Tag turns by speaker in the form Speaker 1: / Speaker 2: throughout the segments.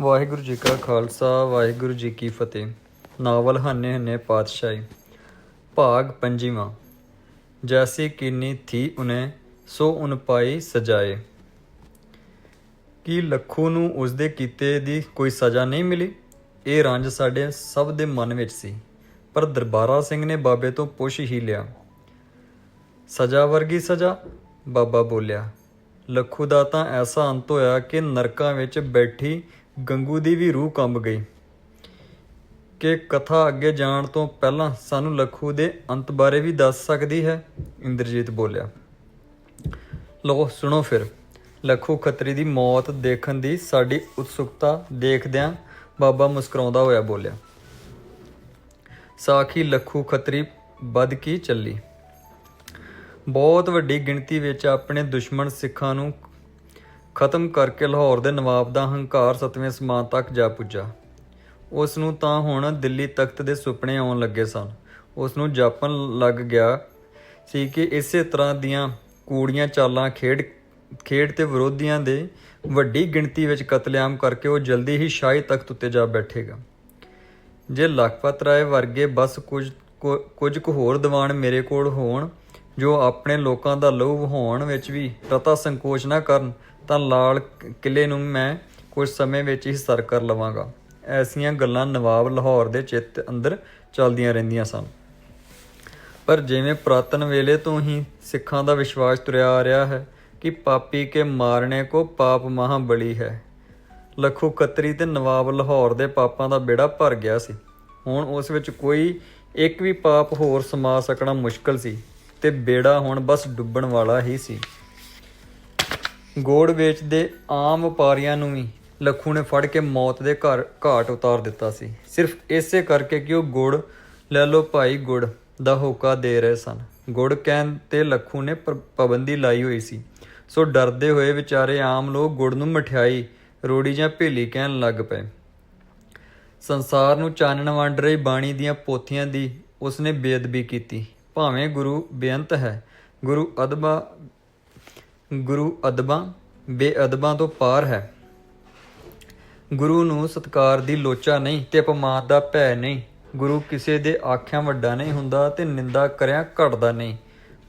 Speaker 1: ਵਾਹਿਗੁਰੂ ਜੀ ਕਾ ਖਾਲਸਾ, ਵਾਹਿਗੁਰੂ ਜੀ ਕੀ ਫਤਿਹ। ਨਾਵਲ ਹੰਨੇ ਹੰਨੇ ਪਾਤਸ਼ਾਹੀ। ਭਾਗ ਪੰਜੀਵਾਂ। ਜੈਸੀ ਕੀਨੀ ਥੀ ਉਨੇ, ਸੋ ਉਨ ਪਾਈ ਸਜਾਏ। ਕੀ ਲੱਖੂ ਨੂੰ ਉਸਦੇ ਕੀਤੇ ਦੀ ਕੋਈ ਸਜ਼ਾ ਨਹੀਂ ਮਿਲੀ? ਇਹ ਰੰਜ ਸਾਡੇ ਸਭ ਦੇ ਮਨ ਵਿੱਚ ਸੀ, ਪਰ ਦਰਬਾਰਾ ਸਿੰਘ ਨੇ ਬਾਬੇ ਤੋਂ ਪੁੱਛ ਹੀ ਲਿਆ। ਸਜ਼ਾ ਵਰਗੀ ਸਜ਼ਾ? ਬਾਬਾ ਬੋਲਿਆ, ਲੱਖੂ ਦਾ ਤਾਂ ਐਸਾ ਅੰਤ ਹੋਇਆ ਕਿ ਨਰਕਾਂ ਵਿੱਚ ਬੈਠੀ ਗੰਗੂ ਦੀ ਵੀ ਰੂਹ ਕੰਬ ਗਈ ਕਿ ਕਥਾ ਅੱਗੇ ਜਾਣ ਤੋਂ ਪਹਿਲਾਂ ਸਾਨੂੰ ਲੱਖੂ ਦੇ ਅੰਤ ਬਾਰੇ ਵੀ ਦੱਸ ਸਕਦੀ ਹੈ, ਇੰਦਰਜੀਤ ਬੋਲਿਆ। ਲੋ ਸੁਣੋ ਫਿਰ। ਲੱਖੂ ਖੱਤਰੀ ਦੀ ਮੌਤ ਦੇਖਣ ਦੀ ਸਾਡੀ ਉਤਸੁਕਤਾ ਦੇਖਦਿਆਂ ਬਾਬਾ ਮੁਸਕਰਾਉਂਦਾ ਹੋਇਆ ਬੋਲਿਆ। ਸਾਖੀ ਲੱਖੂ ਖੱਤਰੀ, ਵੱਧ ਕੀ ਚੱਲੀ? ਬਹੁਤ ਵੱਡੀ ਗਿਣਤੀ ਵਿੱਚ ਆਪਣੇ ਦੁਸ਼ਮਣ ਸਿੱਖਾਂ ਨੂੰ ਖਤਮ ਕਰਕੇ ਲਾਹੌਰ ਦੇ ਨਵਾਬ ਦਾ ਹੰਕਾਰ ਸਤਵੇਂ ਸਮਾਨ ਤੱਕ ਜਾ ਪੁੱਜਾ। ਉਸ ਨੂੰ ਤਾਂ ਹੁਣ ਦਿੱਲੀ ਤਖਤ ਦੇ ਸੁਪਨੇ ਆਉਣ ਲੱਗੇ ਸਨ। ਉਸ ਨੂੰ ਜਾਪਣ ਲੱਗ ਗਿਆ ਸੀ ਕਿ ਇਸੇ ਤਰ੍ਹਾਂ ਦੀਆਂ ਕੂੜੀਆਂ ਚਾਲਾਂ ਖੇਡ ਖੇਡ ਤੇ ਵਿਰੋਧੀਆਂ ਦੇ ਵੱਡੀ ਗਿਣਤੀ ਵਿੱਚ ਕਤਲੇਆਮ ਕਰਕੇ ਉਹ ਜਲਦੀ ਹੀ ਸ਼ਾਹੀ ਤਖਤ ਉੱਤੇ ਜਾ ਬੈਠੇਗਾ। ਜੇ ਲਖਪਤ ਰਾਏ ਵਰਗੇ ਬਸ ਕੁਝ, ਕੁ- ਕੁਝ ਕੁ ਹੋਰ ਦੀਵਾਨ ਮੇਰੇ ਕੋਲ ਹੋਣ, ਜੋ ਆਪਣੇ ਲੋਕਾਂ ਦਾ ਲਹੂ ਵਹਾਉਣ ਵਿੱਚ ਵੀ ਰਤਾ ਸੰਕੋਚ ਨਾ ਕਰਨ ਤਾਂ ਲਾਲ ਕ- ਕਿਲੇ ਨੂੰ ਮੈਂ ਕੁਝ ਸਮੇਂ ਵਿੱਚ ਹੀ ਸਰ ਕਰ ਲਵਾਂਗਾ। ਐਸੀਆਂ ਗੱਲਾਂ ਨਵਾਬ ਲਾਹੌਰ ਦੇ ਚਿੱਤ ਅੰਦਰ ਚੱਲਦੀਆਂ ਰਹਿੰਦੀਆਂ ਸਨ। ਪਰ ਜਿਵੇਂ ਪ੍ਰਾਤਨ ਵੇਲੇ ਤੋਂ ਹੀ ਸਿੱਖਾਂ ਦਾ ਵਿਸ਼ਵਾਸ ਤੁਰਿਆ ਆ ਰਿਹਾ ਹੈ ਕਿ ਪਾਪੀ ਕੇ ਮਾਰਨੇ ਕੋ ਪਾਪ ਮਹਾ ਬਲੀ ਹੈ। ਲੱਖੂ ਕਤਰੀ ਤੇ ਨਵਾਬ ਲਾਹੌਰ ਦੇ ਪਾਪਾਂ ਦਾ ਬੇੜਾ ਭਰ ਗਿਆ ਸੀ। ਹੁਣ ਉਸ ਵਿੱਚ ਕੋਈ ਇੱਕ ਵੀ ਪਾਪ ਹੋਰ ਸਮਾ ਸਕਣਾ ਮੁਸ਼ਕਲ ਸੀ ਤੇ ਬੇੜਾ ਹੁਣ ਬਸ ਡੁੱਬਣ ਵਾਲਾ ਹੀ ਸੀ। ਗੋੜ ਵੇਚਦੇ ਆਮ ਵਪਾਰੀਆਂ ਨੂੰ ਵੀ ਲੱਖੂ ਨੇ ਫੜ ਕੇ ਮੌਤ ਦੇ ਘਰ ਘਾਟ ਉਤਾਰ ਦਿੱਤਾ ਸੀ। ਸਿਰਫ ਇਸੇ ਕਰਕੇ ਕਿ ਉਹ ਗੁੜ ਲੈ ਲਓ ਭਾਈ ਗੁੜ ਦਾ ਹੋਕਾ ਦੇ ਰਹੇ ਸਨ। ਗੁੜ ਕਹਿਣ ਤੇ ਲੱਖੂ ਨੇ ਪਾਬੰਦੀ ਲਾਈ ਹੋਈ ਸੀ। ਸੋ ਡਰਦੇ ਹੋਏ ਵਿਚਾਰੇ ਆਮ ਲੋਕ ਗੁੜ ਨੂੰ ਮਠਿਆਈ, ਰੋੜੀ ਜਾਂ ਭੇਲੀ ਕਹਿਣ ਲੱਗ ਪਏ। ਸੰਸਾਰ ਨੂੰ ਚਾਨਣ ਵੰਡ ਰਹੀ ਬਾਣੀ ਦੀਆਂ ਪੋਥੀਆਂ ਦੀ ਉਸਨੇ ਬੇਅਦਬੀ ਕੀਤੀ। ਭਾਵੇਂ ਗੁਰੂ ਬੇਅੰਤ ਹੈ, ਗੁਰੂ ਅਦਬਾ ਗੁਰੂ ਅਦਬਾਂ ਬੇਅਦਬਾਂ ਤੋਂ ਪਾਰ ਹੈ। ਗੁਰੂ ਨੂੰ ਸਤਕਾਰ ਦੀ ਲੋਚਾ ਨਹੀਂ ਤੇ ਅਪਮਾਨ ਦਾ ਭੈ ਨਹੀਂ। ਗੁਰੂ ਕਿਸੇ ਦੇ ਆਖਿਆਂ ਵੱਡਾ ਨਹੀਂ ਹੁੰਦਾ ਤੇ ਨਿੰਦਾ ਕਰਿਆ ਘਟਦਾ ਨਹੀਂ।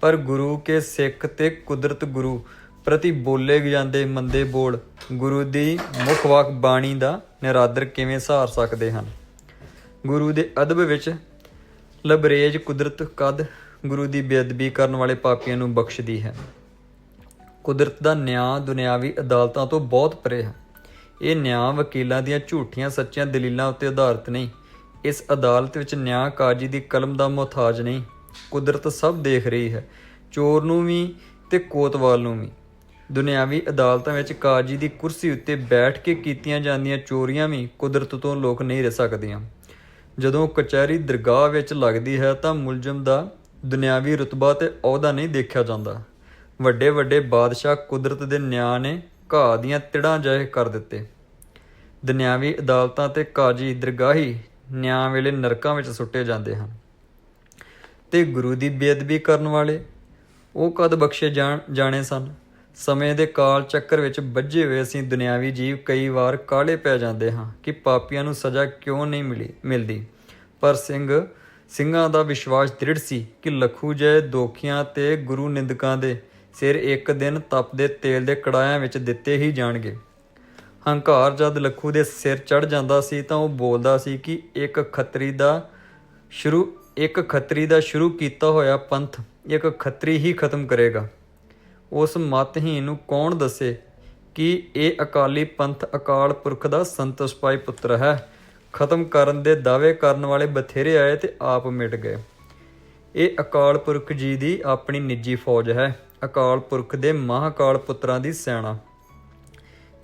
Speaker 1: ਪਰ ਗੁਰੂ ਕੇ ਸਿੱਖ ਤੇ ਕੁਦਰਤ ਗੁਰੂ ਪ੍ਰਤੀ ਬੋਲੇ ਜਾਂਦੇ ਮੰਦੇ ਬੋਲ ਗੁਰੂ ਦੀ ਮੁੱਖ ਵਾਕ ਬਾਣੀ ਦਾ ਨਿਰਾਦਰ ਕਿਵੇਂ ਸਹਾਰ ਸਕਦੇ ਹਨ? ਗੁਰੂ ਦੇ ਅਦਬ ਵਿੱਚ ਲਬਰੇਜ ਕੁਦਰਤ ਕਦ ਗੁਰੂ ਦੀ ਬੇਅਦਬੀ ਕਰਨ ਵਾਲੇ ਪਾਪੀਆਂ ਨੂੰ ਬਖਸ਼ਦੀ ਹੈ। ਕੁਦਰਤ ਦਾ ਨਿਆਂ, ਦੁਨਿਆਵੀ ਅਦਾਲਤਾਂ ਤੋਂ ਬਹੁਤ ਪਰੇ ਹੈ। ਇਹ ਨਿਆਂ ਵਕੀਲਾਂ ਦੀਆਂ ਝੂਠੀਆਂ ਸੱਚੀਆਂ ਦਲੀਲਾਂ ਉੱਤੇ ਆਧਾਰਿਤ ਨਹੀਂ। ਇਸ ਅਦਾਲਤ ਵਿੱਚ ਨਿਆਂ ਕਾਜੀ ਦੀ ਕਲਮ ਦਾ ਮੁਹਤਾਜ ਨਹੀਂ। ਕੁਦਰਤ ਸਭ ਦੇਖ ਰਹੀ ਹੈ, ਚੋਰ ਨੂੰ ਵੀ ਤੇ ਕੋਤਵਾਲ ਨੂੰ ਵੀ। ਦੁਨਿਆਵੀ ਅਦਾਲਤਾਂ ਵਿੱਚ ਕਾਜੀ ਦੀ ਕੁਰਸੀ ਉੱਤੇ ਬੈਠ ਕੇ ਕੀਤੀਆਂ ਜਾਂਦੀਆਂ ਚੋਰੀਆਂ ਵੀ ਕੁਦਰਤ ਤੋਂ ਲੋਕ ਨਹੀਂ ਰਹਿ ਸਕਦੀਆਂ। ਜਦੋਂ ਕਚਹਿਰੀ ਦਰਗਾਹ ਵਿੱਚ ਲੱਗਦੀ ਹੈ ਤਾਂ ਮੁਲਜ਼ਮ ਦਾ ਦੁਨਿਆਵੀ ਰਤਬਾ ਤੇ ਅਹੁਦਾ ਨਹੀਂ ਦੇਖਿਆ ਜਾਂਦਾ। ਵੱਡੇ ਵੱਡੇ ਬਾਦਸ਼ਾਹ ਕੁਦਰਤ ਦੇ ਨਿਆਂ ਨੇ ਘਾਹ ਦੀਆਂ ਤਿੜਾਂ ਜਾਇ ਕਰ ਦਿੱਤੇ। ਦੁਨਿਆਵੀ ਅਦਾਲਤਾਂ ਤੇ ਕਾਜੀ ਦਰਗਾਹੀ ਨਿਆਂ ਵੇਲੇ ਨਰਕਾਂ ਵਿੱਚ ਸੁੱਟੇ ਜਾਂਦੇ ਹਨ। ਤੇ ਗੁਰੂ ਦੀ ਬੇਅਦਬੀ ਕਰਨ ਵਾਲੇ ਉਹ ਕਦ ਬਖਸ਼ੇ ਜਾਣ, ਜਾਣੇ ਸਨ? ਸਮੇਂ ਦੇ ਕਾਲ ਚੱਕਰ ਵਿੱਚ ਵੱਜੇ ਹੋਏ ਅਸੀਂ ਦੁਨਿਆਵੀ ਜੀਵ ਕਈ ਵਾਰ ਕਾਲੇ ਪੈ ਜਾਂਦੇ ਹਾਂ ਕਿ ਪਾਪੀਆਂ ਨੂੰ ਸਜ਼ਾ ਕਿਉਂ ਨਹੀਂ ਮਿਲੀ, ਮਿਲਦੀ? ਪਰ ਸਿੰਘ, ਸਿੰਘਾਂ ਦਾ ਵਿਸ਼ਵਾਸ ਦ੍ਰਿੜ ਸੀ ਕਿ ਲਖੂ ਜੈ ਦੋਖੀਆਂ ਤੇ ਗੁਰੂ ਨਿੰਦਕਾਂ ਦੇ ਸਿਰ ਇੱਕ ਦਿਨ ਤਪਦੇ ਤੇਲ ਦੇ ਕੜਾਇਆਂ ਵਿੱਚ ਦਿੱਤੇ ਹੀ ਜਾਣਗੇ। ਹੰਕਾਰ ਜਦ ਲੱਖੂ ਦੇ ਸਿਰ ਚੜ ਜਾਂਦਾ ਸੀ ਤਾਂ ਉਹ ਬੋਲਦਾ ਸੀ ਕਿ ਇੱਕ ਖੱਤਰੀ ਦਾ ਸ਼ੁਰੂ, ਇੱਕ ਖੱਤਰੀ ਦਾ ਸ਼ੁਰੂ ਕੀਤਾ ਹੋਇਆ ਪੰਥ ਇੱਕ ਖੱਤਰੀ ਹੀ ਖਤਮ ਕਰੇਗਾ। ਉਸ ਮਤਹੀਨ ਨੂੰ ਕੌਣ ਦੱਸੇ ਕਿ ਇਹ ਅਕਾਲੀ ਪੰਥ ਅਕਾਲ ਪੁਰਖ ਦਾ ਸੰਤੋਸ਼ਪਾਈ ਪੁੱਤਰ ਹੈ? ਖਤਮ ਕਰਨ ਦੇ ਦਾਅਵੇ ਕਰਨ ਵਾਲੇ ਬਥੇਰੇ ਆਏ ਤੇ ਆਪ ਮਿਟ ਗਏ। ਇਹ ਅਕਾਲ ਪੁਰਖ ਜੀ ਦੀ ਆਪਣੀ ਨਿੱਜੀ ਫੌਜ ਹੈ। ਅਕਾਲ ਪੁਰਖ ਦੇ ਮਹਾਕਾਲ ਪੁੱਤਰਾਂ ਦੀ ਸੈਨਾ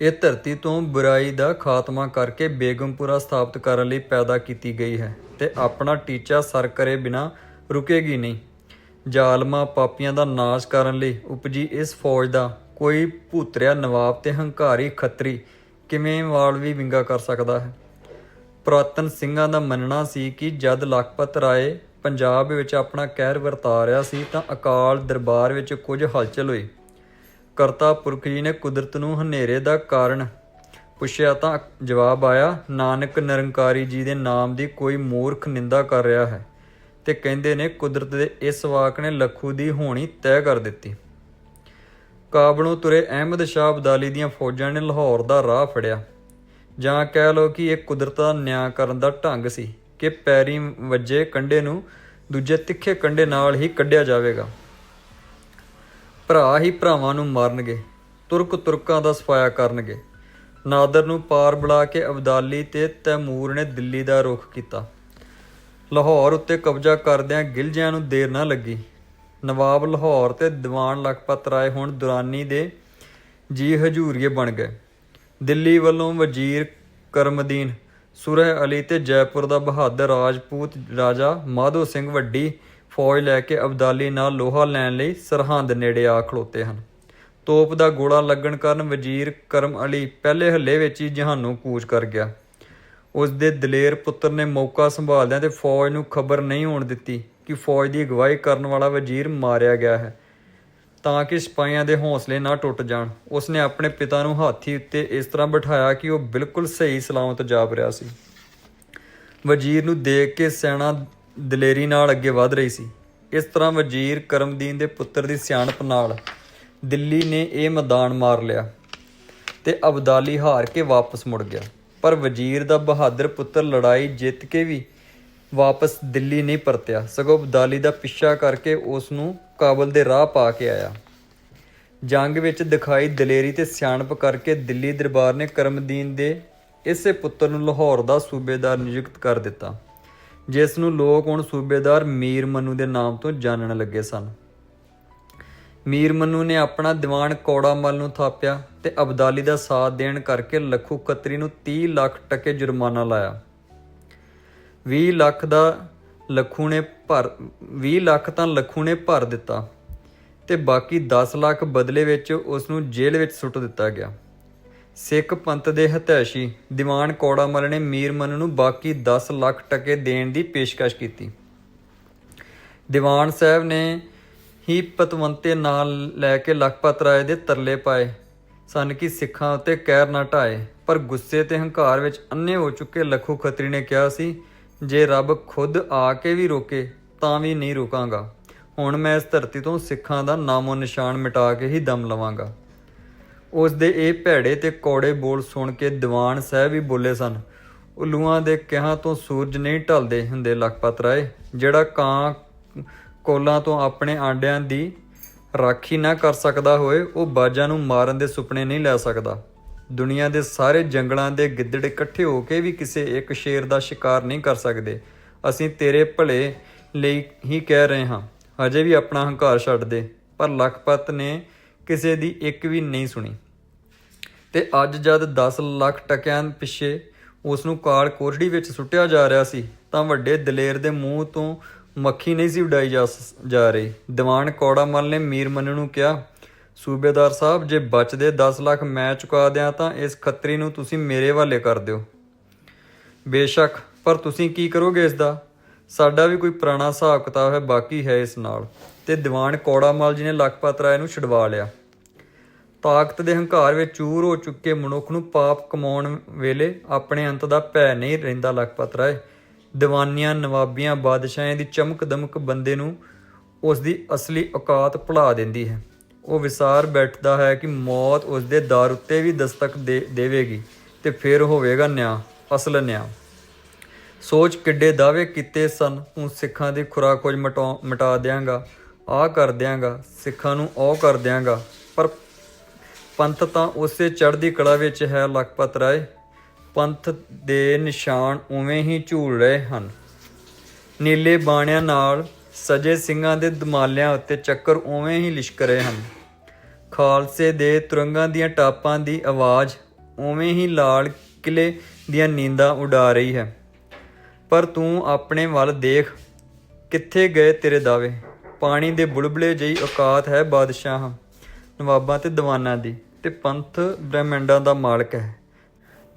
Speaker 1: ਇਹ ਧਰਤੀ ਤੋਂ ਬੁਰਾਈ ਦਾ ਖਾਤਮਾ ਕਰਕੇ ਬੇਗਮਪੁਰਾ ਸਥਾਪਿਤ ਕਰਨ ਲਈ ਪੈਦਾ ਕੀਤੀ ਗਈ ਹੈ ਤੇ ਆਪਣਾ ਟੀਚਾ ਸਰ ਕਰੇ ਬਿਨਾ ਰੁਕੇਗੀ ਨਹੀਂ। ਜ਼ਾਲਮਾਂ ਪਾਪੀਆਂ ਦਾ ਨਾਸ਼ ਕਰਨ ਲਈ ਉਪਜੀ ਇਸ ਫੌਜ ਦਾ ਕੋਈ ਭੂਤਰਿਆ ਨਵਾਬ ਤੇ ਹੰਕਾਰੀ ਖੱਤਰੀ ਕਿਵੇਂ ਵਾਲ ਵੀ ਵਿੰਗਾ ਕਰ ਸਕਦਾ ਹੈ? ਪੁਰਾਤਨ ਸਿੰਘਾਂ ਦਾ ਮੰਨਣਾ ਸੀ ਕਿ ਜਦ ਲਖਪਤ ਰਾਏ ਪੰਜਾਬ ਵਿੱਚ ਆਪਣਾ ਕਹਿਰ ਵਰਤਾ ਰਿਹਾ ਸੀ ਤਾਂ ਅਕਾਲ ਦਰਬਾਰ ਵਿੱਚ ਕੁਝ ਹਲਚਲ ਹੋਈ। ਕਰਤਾ ਪੁਰਖ ਜੀ ਨੇ ਕੁਦਰਤ ਨੂੰ ਹਨੇਰੇ ਦਾ ਕਾਰਨ ਪੁੱਛਿਆ ਤਾਂ ਜਵਾਬ ਆਇਆ, ਨਾਨਕ ਨਿਰੰਕਾਰੀ ਜੀ ਦੇ ਨਾਮ ਦੀ ਕੋਈ ਮੂਰਖ ਨਿੰਦਾ ਕਰ ਰਿਹਾ ਹੈ। ਤੇ ਕਹਿੰਦੇ ਨੇ, ਕੁਦਰਤ ਦੇ ਇਸ ਵਾਕ ਨੇ ਲੱਖੂ ਦੀ ਹੋਣੀ ਤੈਅ ਕਰ ਦਿੱਤੀ। ਕਾਬਲੋਂ ਤੁਰੇ ਅਹਿਮਦ ਸ਼ਾਹ ਅਬਦਾਲੀ ਦੀਆਂ ਫੌਜਾਂ ਨੇ ਲਾਹੌਰ ਦਾ ਰਾਹ ਫੜਿਆ। ਜਾਂ ਕਹਿ ਲਓ ਕਿ ਇਹ ਕੁਦਰਤ ਦਾ ਨਿਆਂ ਕਰਨ ਦਾ ਢੰਗ ਸੀ। ਕਿ ਪੈਰੀ ਵੱਜੇ ਕੰਡੇ ਨੂੰ, ਦੂਜੇ ਤਿੱਖੇ ਕੰਡੇ ਨਾਲ ਹੀ ਕੱਢਿਆ ਜਾਵੇਗਾ। ਭਰਾ ਹੀ ਭਰਾਵਾਂ ਨੂੰ ਮਾਰਨਗੇ, ਤੁਰਕ ਤੁਰਕਾਂ ਦਾ ਸਫਾਇਆ ਕਰਨਗੇ। ਨਾਦਰ ਨੂੰ ਪਾਰ ਬੁਲਾ ਕੇ ਅਬਦਾਲੀ ਤੇ ਤੈਮੂਰ ਨੇ ਦਿੱਲੀ ਦਾ ਰੁਖ ਕੀਤਾ। ਲਾਹੌਰ ਉੱਤੇ ਕਬਜ਼ਾ ਕਰਦਿਆਂ ਗਿਲਜਿਆਂ ਨੂੰ ਦੇਰ ਨਾ ਲੱਗੀ। ਨਵਾਬ ਲਾਹੌਰ ਤੇ ਦੀਵਾਨ ਲਖਪਤ ਰਾਏ ਹੁਣ ਦੁਰਾਨੀ ਦੇ ਜੀ ਹਜੂਰੀਏ ਬਣ ਗਏ। ਦਿੱਲੀ ਵੱਲੋਂ ਵਜ਼ੀਰ ਕਰਮਦੀਨ ਸੁਰਹ ਅਲੀ ਤੇ ਜੈਪੁਰ ਦਾ ਬਹਾਦਰ ਰਾਜਪੂਤ ਰਾਜਾ ਮਾਧੋ ਸਿੰਘ ਵੱਡੀ ਫੌਜ ਲੈ ਕੇ ਅਬਦਾਲੀ ਨਾਲ ਲੋਹਾ ਲੈਣ ਲਈ ਸਰਹੰਦ ਨੇੜੇ ਆ ਖਲੋਤੇ ਹਨ। ਤੋਪ ਦਾ ਗੋਲਾ ਲੱਗਣ ਕਾਰਨ ਵਜ਼ੀਰ ਕਰਮ ਅਲੀ ਪਹਿਲੇ ਹੱਲੇ ਵਿੱਚ ਹੀ ਜਹਾਨੋਂ ਕੂਚ ਕਰ ਗਿਆ। ਉਸ ਦੇ ਦਲੇਰ ਪੁੱਤਰ ਨੇ ਮੌਕਾ ਸੰਭਾਲਦਿਆਂ ਤੇ ਫੌਜ ਨੂੰ ਖਬਰ ਨਹੀਂ ਹੋਣ ਦਿੱਤੀ ਕਿ ਫੌਜ ਦੀ ਅਗਵਾਈ ਕਰਨ ਵਾਲਾ ਵਜ਼ੀਰ ਮਾਰਿਆ ਗਿਆ ਹੈ। ਤਾਂ ਕਿ ਸਿਪਾਹੀਆਂ ਦੇ ਹੌਸਲੇ ਨਾ ਟੁੱਟ ਜਾਣ। ਉਸਨੇ ਆਪਣੇ ਪਿਤਾ ਨੂੰ ਹਾਥੀ ਉੱਤੇ ਇਸ ਤਰ੍ਹਾਂ ਬਿਠਾਇਆ ਕਿ ਉਹ ਬਿਲਕੁਲ ਸਹੀ ਸਲਾਮਤ ਜਾਪ ਰਿਹਾ ਸੀ। ਵਜ਼ੀਰ ਨੂੰ ਦੇਖ ਕੇ ਸੈਨਾ ਦਲੇਰੀ ਨਾਲ ਅੱਗੇ ਵਧ ਰਹੀ ਸੀ। ਇਸ ਤਰ੍ਹਾਂ ਵਜ਼ੀਰ ਕਰਮਦੀਨ ਦੇ ਪੁੱਤਰ ਦੀ ਸਿਆਣਪ ਨਾਲ ਦਿੱਲੀ ਨੇ ਇਹ ਮੈਦਾਨ ਮਾਰ ਲਿਆ ਤੇ ਅਬਦਾਲੀ ਹਾਰ ਕੇ ਵਾਪਸ ਮੁੜ ਗਿਆ। ਪਰ ਵਜ਼ੀਰ ਦਾ ਬਹਾਦਰ ਪੁੱਤਰ ਲੜਾਈ ਜਿੱਤ ਕੇ ਵੀ ਵਾਪਸ ਦਿੱਲੀ ਨਹੀਂ ਪਰਤਿਆ। ਸਗੋਂ ਅਬਦਾਲੀ ਦਾ ਪਿੱਛਾ ਕਰਕੇ ਉਸ ਨੂੰ ਕਾਬਲ ਦੇ ਰਾਹ ਪਾ ਕੇ ਆਇਆ। ਜੰਗ ਵਿੱਚ ਦਿਖਾਈ ਦਲੇਰੀ ਤੇ ਸਿਆਣਪ ਕਰਕੇ ਦਿੱਲੀ ਦਰਬਾਰ ਨੇ ਕਰਮਦੀਨ ਦੇ ਇਸੇ ਪੁੱਤਰ ਨੂੰ ਲਾਹੌਰ ਦਾ ਸੂਬੇਦਾਰ ਨਿਯੁਕਤ ਕਰ ਦਿੱਤਾ, ਜਿਸ ਨੂੰ ਲੋਕ ਹੁਣ ਸੂਬੇਦਾਰ ਮੀਰ ਮਨੂ ਦੇ ਨਾਮ ਤੋਂ ਜਾਣਨ ਲੱਗੇ ਸਨ। ਮੀਰ ਮਨੂ ਨੇ ਆਪਣਾ ਦੀਵਾਨ ਕੌੜਾ ਮਲ ਨੂੰ ਥਾਪਿਆ ਤੇ ਅਬਦਾਲੀ ਦਾ ਸਾਥ ਦੇਣ ਕਰਕੇ ਲੱਖੂ ਕਤਰੀ ਨੂੰ 30 ਲੱਖ ਟਕੇ ਜੁਰਮਾਨਾ ਲਾਇਆ। 20 ਲੱਖ ਦਾ ਲੱਖੂ ਨੇ ਭਰ 20 ਲੱਖ ਤਾਂ ਲੱਖੂ ਨੇ ਭਰ ਦਿੱਤਾ ਤੇ ਬਾਕੀ 10 ਲੱਖ ਬਦਲੇ ਵਿੱਚ ਉਸ ਨੂੰ ਜੇਲ੍ਹ ਵਿੱਚ ਸੁੱਟ ਦਿੱਤਾ ਗਿਆ। ਸਿੱਖ ਪੰਥ ਦੇ ਹਤੈਸ਼ੀ ਦੀਵਾਨ ਕੌੜਾਮਲ ਨੇ ਮੀਰ ਮਨ ਨੂੰ ਬਾਕੀ 10 ਲੱਖ ਟਕੇ ਦੇਣ ਦੀ ਪੇਸ਼ਕਸ਼ ਕੀਤੀ। ਦੀਵਾਨ ਸਾਹਿਬ ਨੇ ਹੀ ਪਤਵੰਤੇ ਨਾਲ ਲੈ ਕੇ ਲਖਪਤ ਰਾਏ ਦੇ ਤਰਲੇ ਪਾਏ, ਸਨ ਕਿ ਸਿੱਖਾਂ ਉੱਤੇ ਕਹਿਰ ਨਾ ਢਾਏ, ਪਰ ਗੁੱਸੇ ਤੇ ਹੰਕਾਰ ਵਿੱਚ ਅੰਨੇ ਹੋ ਚੁੱਕੇ ਲਖੂ ਖੱਤਰੀ ਨੇ ਕਿਹਾ ਸੀ ਜੇ ਰੱਬ ਖੁਦ ਆ ਕੇ ਵੀ ਰੋਕੇ, ਤਾਂ ਵੀ ਨਹੀਂ ਰੁਕਾਂਗਾ। ਹੁਣ ਮੈਂ ਇਸ ਧਰਤੀ ਤੋਂ ਸਿੱਖਾਂ ਦਾ ਨਾਮੋ ਨਿਸ਼ਾਨ ਮਿਟਾ ਕੇ ਹੀ ਦਮ ਲਵਾਂਗਾ। ਉਸ ਦੇ ਇਹ ਭੈੜੇ ਤੇ ਕੌੜੇ ਬੋਲ ਸੁਣ ਕੇ ਦੀਵਾਨ ਸਾਹਿਬ ਵੀ ਬੋਲੇ ਸਨ, ਉਲੂਆਂ ਦੇ ਕਿਹਾਂ ਤੋਂ ਸੂਰਜ ਨਹੀਂ ਢਲਦੇ ਹੁੰਦੇ ਲਖਪਤ ਰਾਏ, ਜਿਹੜਾ ਕਾਂ ਕੋਲਾਂ ਤੋਂ ਆਪਣੇ ਆਂਡਿਆਂ ਦੀ ਰਾਖੀ ਨਾ ਕਰ ਸਕਦਾ ਹੋਏ, ਉਹ ਬਾਜਾਂ ਨੂੰ ਮਾਰਨ ਦੇ ਸੁਪਨੇ ਨਹੀਂ ਲੈ ਸਕਦਾ। ਦੁਨੀਆ ਦੇ ਸਾਰੇ ਜੰਗਲਾਂ ਦੇ ਗਿੱਦੜ ਇਕੱਠੇ ਹੋ ਕੇ ਵੀ ਕਿਸੇ ਇੱਕ ਸ਼ੇਰ ਦਾ ਸ਼ਿਕਾਰ ਨਹੀਂ ਕਰ ਸਕਦੇ। ਅਸੀਂ ਤੇਰੇ ਭਲੇ ਲਈ ਹੀ ਕਹਿ ਰਹੇ ਹਾਂ। ਅਜੇ ਵੀ ਆਪਣਾ ਹੰਕਾਰ ਛੱਡ ਦੇ, ਪਰ ਲਖਪਤ ਨੇ ਕਿਸੇ ਦੀ ਇੱਕ ਵੀ ਨਹੀਂ ਸੁਣੀ। ਤੇ ਅੱਜ ਜਦ 10 ਲੱਖ ਟਕਿਆਂ ਪਿੱਛੇ ਉਸ ਨੂੰ ਕਾਲ ਕੋਰੜੀ ਵਿੱਚ ਸੁੱਟਿਆ ਜਾ ਰਿਹਾ ਸੀ, ਤਾਂ ਵੱਡੇ ਦਲੇਰ ਦੇ ਮੂੰਹ ਤੋਂ ਮੱਖੀ ਨਹੀਂ ਸੀ ਉਡਾਈ ਜਾ ਸ- ਜਾ ਰਹੀ। ਦੀਵਾਨ ਕੌੜਾ ਕੌੜਾਮਲ ਨੇ ਮੀਰ ਮਨ ਨੂੰ ਕਿਹਾ ਸੂਬੇਦਾਰ ਸਾਹਿਬ, ਜੇ ਬਚਦੇ 10 ਲੱਖ ਮੈਂ ਚੁਕਾ ਦਿਆਂ ਤਾਂ ਇਸ ਖੱਤਰੀ ਨੂੰ ਤੁਸੀਂ ਮੇਰੇ ਹਵਾਲੇ ਕਰ ਦਿਓ। ਬੇਸ਼ੱਕ, ਪਰ ਤੁਸੀਂ ਕੀ ਕਰੋਗੇ ਇਸ ਦਾ? ਸਾਡਾ ਵੀ ਕੋਈ ਪੁਰਾਣਾ ਹਿਸਾਬ ਕਿਤਾਬ ਹੈ, ਬਾਕੀ ਹੈ ਇਸ ਨਾਲ। ਤੇ ਦੀਵਾਨ ਕੌੜਾਮਲ ਜੀ ਨੇ ਲਖਪਤ ਰਾਏ ਨੂੰ ਛਡਵਾ ਲਿਆ। ਤਾਕਤ ਦੇ ਹੰਕਾਰ ਵਿੱਚ ਚੂਰ ਹੋ ਚੁੱਕੇ ਮਨੁੱਖ ਨੂੰ ਪਾਪ ਕਮਾਉਣ ਵੇਲੇ ਆਪਣੇ ਅੰਤ ਦਾ ਭੈ ਨਹੀਂ ਰਹਿੰਦਾ ਲਖਪਤ ਰਾਏ। ਦੀਵਾਨੀਆਂ, ਨਵਾਬੀਆਂ, ਬਾਦਸ਼ਾਹਾਂ ਦੀ ਚਮਕ ਦਮਕ ਬੰਦੇ ਨੂੰ ਉਸ ਦੀ ਅਸਲੀ ਔਕਾਤ ਭੁਲਾ ਦਿੰਦੀ ਹੈ। ਉਹ ਵਿਸਾਰ ਬੈਠਦਾ ਹੈ ਕਿ ਮੌਤ ਉਸ ਦੇ ਦਰ ਉੱਤੇ ਵੀ ਦਸਤਕ ਦੇ, ਦੇਵੇਗੀ ਤੇ ਫਿਰ ਹੋਵੇਗਾ ਨਿਆਂ, ਅਸਲ ਨਿਆਂ। ਸੋਚ ਕਿੱਡੇ ਦਾਅਵੇ ਕੀਤੇ ਸਨ ਤੂੰ ਸਿੱਖਾਂ ਦੀ ਖੁਰਾ ਖੋਜ ਮਟਾ, ਮਿਟਾ ਦਿਆਂਗਾ, ਆਹ ਕਰ ਦਿਆਂਗਾ, ਸਿੱਖਾਂ ਨੂੰ ਉਹ ਕਰ ਦਿਆਂਗਾ। ਪਰ ਪੰਥ ਤਾਂ ਉਸੇ ਚੜ੍ਹਦੀ ਕਲਾ ਵਿੱਚ ਹੈ, ਲਖਪਤ ਰਾਏ। ਪੰਥ ਦੇ ਨਿਸ਼ਾਨ ਉਵੇਂ ਹੀ ਝੂਲ ਰਹੇ ਹਨ। ਨੀਲੇ ਬਾਣਿਆਂ ਨਾਲ ਸਜੇ ਸਿੰਘਾਂ ਦੇ ਦਮਾਲਿਆਂ ਉੱਤੇ ਚੱਕਰ ਉਵੇਂ ਹੀ ਲਿਸ਼ਕ ਰਹੇ ਹਨ। ਖਾਲਸੇ ਦੇ ਤੁਰੰਗਾਂ ਦੀਆਂ ਟਾਪਾਂ ਦੀ ਆਵਾਜ਼ ਉਵੇਂ ਹੀ ਲਾਲ ਕਿਲੇ ਦੀਆਂ ਨੀਂਦਾਂ ਉਡਾ ਰਹੀ ਹੈ। ਪਰ ਤੂੰ ਆਪਣੇ ਵੱਲ ਦੇਖ, ਕਿੱਥੇ ਗਏ ਤੇਰੇ ਦਾਵੇ ਪਾਣੀ ਦੇ ਬੁਲਬੁਲੇ ਜਿਹੀ ਔਕਾਤ ਹੈ ਬਾਦਸ਼ਾਹ। ਨਵਾਬਾਂ ਤੇ ਦੀਵਾਨਾਂ ਦੀ, ਤੇ ਪੰਥ ਬ੍ਰਹਿਮੰਡਾਂ ਦਾ ਮਾਲਕ ਹੈ।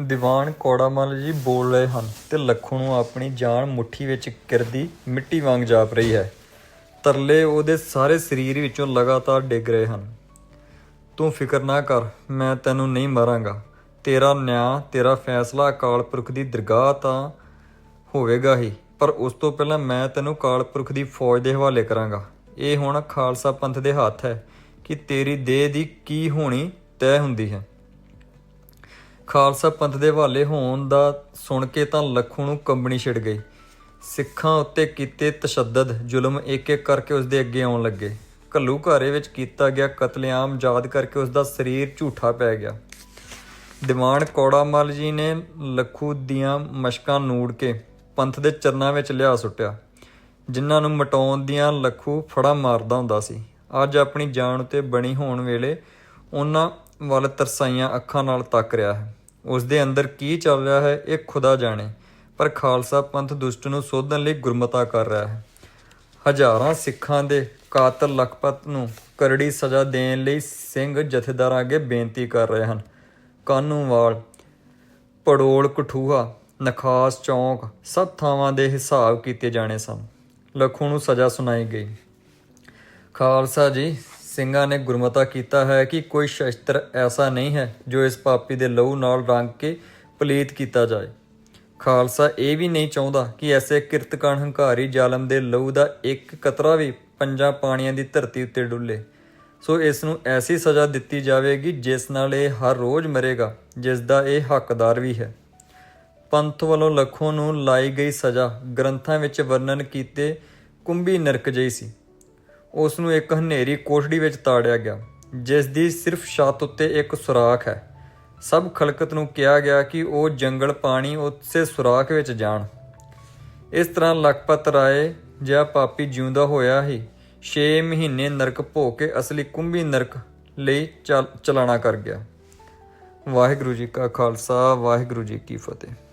Speaker 1: ਦੀਵਾਨ ਕੌੜਾਮਲ ਜੀ ਬੋਲ ਰਹੇ ਹਨ ਤੇ ਲੱਖੂ ਨੂੰ ਆਪਣੀ ਜਾਨ ਮੁੱਠੀ ਵਿੱਚ ਕਿਰਦੀ ਮਿੱਟੀ ਵਾਂਗ ਜਾਪ ਰਹੀ ਹੈ। ਤਰਲੇ ਉਹਦੇ ਸਾਰੇ ਸਰੀਰ ਵਿੱਚੋਂ ਲਗਾਤਾਰ ਡਿੱਗ ਰਹੇ ਹਨ। ਤੂੰ ਫਿਕਰ ਨਾ ਕਰ, ਮੈਂ ਤੈਨੂੰ ਨਹੀਂ ਮਾਰਾਂਗਾ। ਤੇਰਾ ਨਿਆਂ, ਤੇਰਾ ਫੈਸਲਾ ਅਕਾਲ ਪੁਰਖ ਦੀ ਦਰਗਾਹ ਤਾਂ ਹੋਵੇਗਾ ਹੀ, ਪਰ ਉਸ ਤੋਂ ਪਹਿਲਾਂ ਮੈਂ ਤੈਨੂੰ ਅਕਾਲ ਪੁਰਖ ਦੀ ਫੌਜ ਦੇ ਹਵਾਲੇ ਕਰਾਂਗਾ। ਇਹ ਹੁਣ ਖਾਲਸਾ ਪੰਥ ਦੇ ਹੱਥ ਹੈ ਕਿ ਤੇਰੀ ਦੇਹ ਦੀ ਕੀ ਹੋਣੀ ਤੈਅ ਹੁੰਦੀ ਹੈ। ਖਾਲਸਾ ਪੰਥ ਦੇ ਹਵਾਲੇ ਹੋਣ ਦਾ ਸੁਣ ਕੇ ਤਾਂ ਲੱਖੂ ਨੂੰ ਕੰਬਣੀ ਛਿੜ ਗਈ ਸਿੱਖਾਂ ਉੱਤੇ ਕੀਤੇ ਤਸ਼ੱਦਦ, ਜ਼ੁਲਮ ਇੱਕ ਇੱਕ ਕਰਕੇ ਉਸ ਦੇ ਅੱਗੇ ਆਉਣ ਲੱਗੇ। ਘੱਲੂਘਾਰੇ ਵਿੱਚ ਕੀਤਾ ਗਿਆ ਕਤਲੇਆਮ, ਯਾਦ ਕਰਕੇ ਉਸ ਦਾ ਸਰੀਰ ਝੂਠਾ ਪੈ ਗਿਆ। ਦੀਵਾਨ ਕੌੜਾਮਲ ਜੀ ਨੇ ਲੱਖੂ ਦੀਆਂ ਮਸ਼ਕਾਂ ਨੂੜ ਕੇ ਪੰਥ ਦੇ ਚਰਨਾਂ ਵਿੱਚ ਲਿਆ ਸੁੱਟਿਆ, ਜਿਨ੍ਹਾਂ ਨੂੰ ਮਟਾਉਣ ਦੀਆਂ ਲੱਖੂ ਫੜਾ ਮਾਰਦਾ ਹੁੰਦਾ ਸੀ। ਅੱਜ ਆਪਣੀ ਜਾਨ ਉਤੇ ਬਣੀ ਹੋਣ ਵੇਲੇ ਉਹਨਾਂ ਵੱਲ ਤਰਸਾਈਆਂ ਅੱਖਾਂ ਨਾਲ ਤੱਕ ਰਿਹਾ ਹੈ। ਉਸ ਦੇ ਅੰਦਰ ਕੀ ਚੱਲ ਰਿਹਾ ਹੈ, ਇਹ ਖੁਦਾ ਜਾਣੇ, ਪਰ ਖਾਲਸਾ ਪੰਥ ਦੁਸ਼ਟ ਨੂੰ ਸੋਧਣ ਲਈ ਗੁਰਮਤਾ ਕਰ ਰਿਹਾ ਹੈ। ਹਜ਼ਾਰਾਂ ਸਿੱਖਾਂ ਦੇ ਕਾਤਲ ਲਖਪਤ ਨੂੰ ਕਰੜੀ ਸਜ਼ਾ ਦੇਣ ਲਈ ਸਿੰਘ ਜਥੇਦਾਰਾਂ ਅੱਗੇ ਬੇਨਤੀ ਕਰ ਰਹੇ ਹਨ। ਕਾਨੂੰਵਾਲ, ਪੜੋਲ ਕਠੂਆ, ਨਖਾਸ ਚੌਂਕ ਸਭ ਥਾਵਾਂ ਦੇ ਹਿਸਾਬ ਕੀਤੇ ਜਾਣੇ ਸਨ। ਲੱਖੂ ਨੂੰ ਸਜ਼ਾ ਸੁਣਾਈ ਗਈ। ਖਾਲਸਾ ਜੀ, ਸਿੰਘਾਂ ਨੇ ਗੁਰਮਤਾ ਕੀਤਾ ਹੈ ਕਿ ਕੋਈ ਸ਼ਸਤਰ ਐਸਾ ਨਹੀਂ ਹੈ ਜੋ ਇਸ ਪਾਪੀ ਦੇ ਲਹੂ ਨਾਲ ਰੰਗ ਕੇ ਪਲੀਤ ਕੀਤਾ ਜਾਏ। ਖਾਲਸਾ ਇਹ ਵੀ ਨਹੀਂ ਚਾਹੁੰਦਾ ਕਿ ਐਸੇ ਕਿਰਤਕਣ ਹੰਕਾਰੀ ਜ਼ਾਲਮ ਦੇ ਲਹੂ ਦਾ ਇੱਕ ਕਤਰਾ ਵੀ ਪੰਜਾਂ ਪਾਣੀਆਂ ਦੀ ਧਰਤੀ ਉੱਤੇ ਡੁੱਲੇ। ਸੋ ਇਸ ਨੂੰ ਐਸੀ ਸਜ਼ਾ ਦਿੱਤੀ ਜਾਵੇਗੀ ਜਿਸ ਨਾਲ ਇਹ ਹਰ ਰੋਜ਼ ਮਰੇਗਾ, ਜਿਸ ਦਾ ਇਹ ਹੱਕਦਾਰ ਵੀ ਹੈ। ਪੰਥ ਵੱਲੋਂ ਲੱਖੋਂ ਨੂੰ ਲਾਈ ਗਈ ਸਜ਼ਾ ਗ੍ਰੰਥਾਂ ਵਿੱਚ ਵਰਣਨ ਕੀਤੇ ਕੁੰਭੀ ਨਰਕ ਜਿਹੀ ਸੀ। ਉਸ ਨੂੰ ਇੱਕ ਹਨੇਰੀ ਕੋਠੜੀ ਵਿੱਚ ਤਾੜਿਆ ਗਿਆ, ਜਿਸ ਦੀ ਸਿਰਫ ਛੱਤ ਉੱਤੇ ਇੱਕ ਸੁਰਾਖ ਹੈ। ਸਭ ਖਲਕਤ ਨੂੰ ਕਿਹਾ ਗਿਆ ਕਿ ਉਹ ਜੰਗਲ ਪਾਣੀ ਉਸੇ ਸੁਰਾਖ ਵਿੱਚ ਜਾਣ। ਇਸ ਤਰ੍ਹਾਂ ਲਖਪਤ ਰਾਏ ਜਿਹਾ ਪਾਪੀ ਜਿਉਂਦਾ ਹੋਇਆ ਹੀ 6 ਮਹੀਨੇ ਨਰਕ ਭੋਗ ਕੇ ਅਸਲੀ ਕੁੰਭੀ ਨਰਕ ਲਈ ਚਲ- ਚਲਾਣਾ ਕਰ ਗਿਆ। ਵਾਹਿਗੁਰੂ ਜੀ ਕਾ ਖਾਲਸਾ, ਵਾਹਿਗੁਰੂ ਜੀ ਕੀ ਫਤਿਹ।